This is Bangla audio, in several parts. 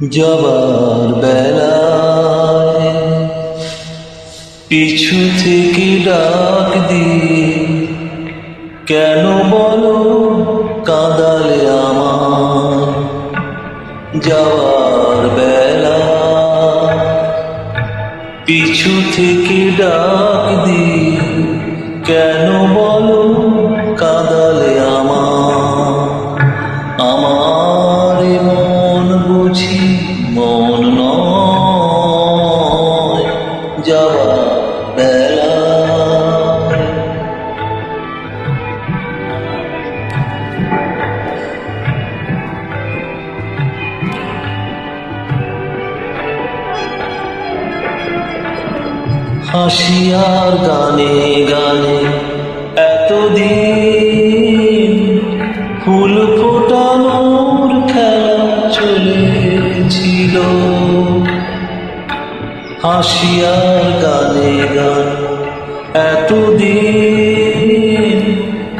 যাবার বেলায় পিছু থেকে ডাক দিয়ে, কেন বলো কাঁদালে আমার যাওয়ার বেলা পিছু থেকে ডাক দিয়ে, কেন বলো বেলা। হাসি আর গানে গানে এতদিন ফুল ফোটানোর খেলা চলেছিল। হাসি আর গানে গান। এতদিন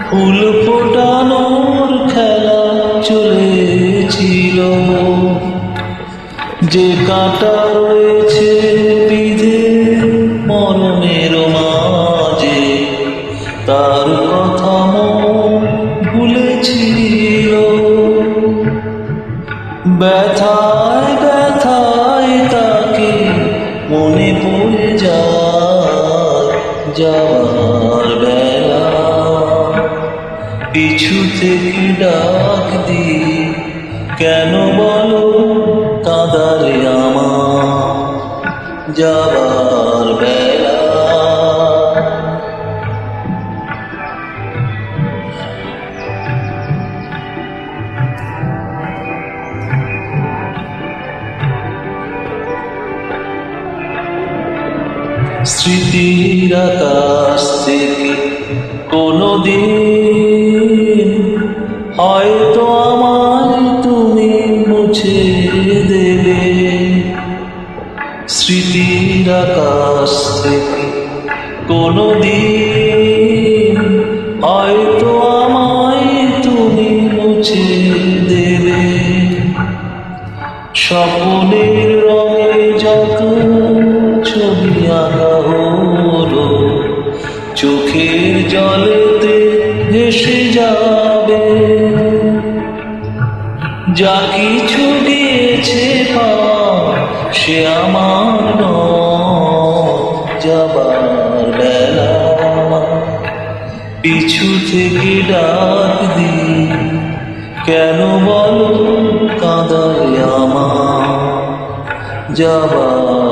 ফুল ফোটানোর খেলা চলেছিল। যে কাঁটা রয়েছে তার ব্যথায় মনে পড়ে যাওয়ার বেলা। পিছু থেকে ডাক দি কেন বলো কাদারে আমার যাবার স্মৃতির আকাশ থেকে কোনো দিন হয়তো আমায় তুমি মুছে দেবে। স্মৃতির আকাশ থেকে কোনো দিন হয়তো আমায় তুমি মুছে দেবে। স্বপ্নের রঙে যত জলেতে ভেসে যাবে। যা কিছু পাওয়া সে আমার যাবার বেলা পিছু থেকে ডাক দি কেন বলো কাঁদালে আমার যাবার